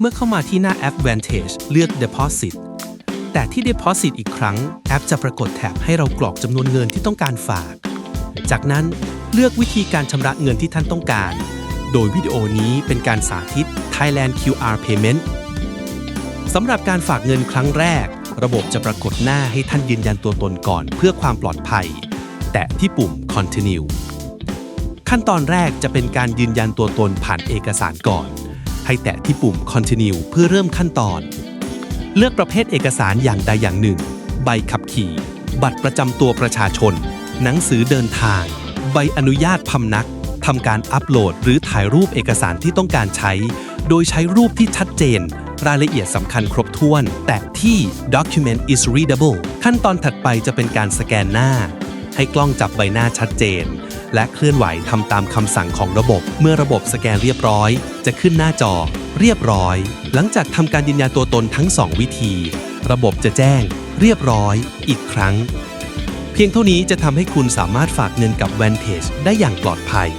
เมื่อเข้ามาที่หน้าแอป Vantage เลือก Deposit แต่ที่ Deposit อีกครั้ง แอปจะปรากฏแถบให้เรากรอกจำนวนเงินที่ต้องการฝาก จากนั้นเลือกวิธีการชำระเงินที่ท่านต้องการ โดยวิดีโอนี้เป็นการสาธิต Thailand QR Payment สำหรับการฝากเงินครั้งแรก ระบบจะปรากฏหน้าให้ท่านยืนยันตัวตนก่อนเพื่อความปลอดภัย แตะที่ปุ่ม Continue ขั้นตอนแรกจะเป็นการยืนยันตัวตนผ่านเอกสารก่อน ให้แตะที่ปุ่ม Continue เพื่อเริ่มขั้นตอน เลือกประเภทเอกสารอย่างใดอย่างหนึ่ง ใบขับขี่ บัตรประจำตัวประชาชน หนังสือเดินทาง ใบอนุญาตพำนักทำการอัปโหลดหรือถ่ายรูปเอกสารที่ต้องการใช้ โดยใช้รูปที่ชัดเจน รายละเอียดสำคัญครบถ้วน แต่ที่ document is readable ขั้นตอนถัดไปจะเป็นการสแกนหน้า ให้กล้องจับใบหน้าชัดเจน และเคลื่อนไหวทำตามคำสั่งของระบบ เมื่อระบบสแกนเรียบร้อย จะขึ้นหน้าจอ เรียบร้อย หลังจากทำการยืนยันตัวตนทั้ง 2 วิธี ระบบจะแจ้ง เรียบร้อย อีกครั้ง เพียงเท่านี้จะทำให้คุณสามารถฝากเงินกับ Vantage ได้อย่างปลอดภัย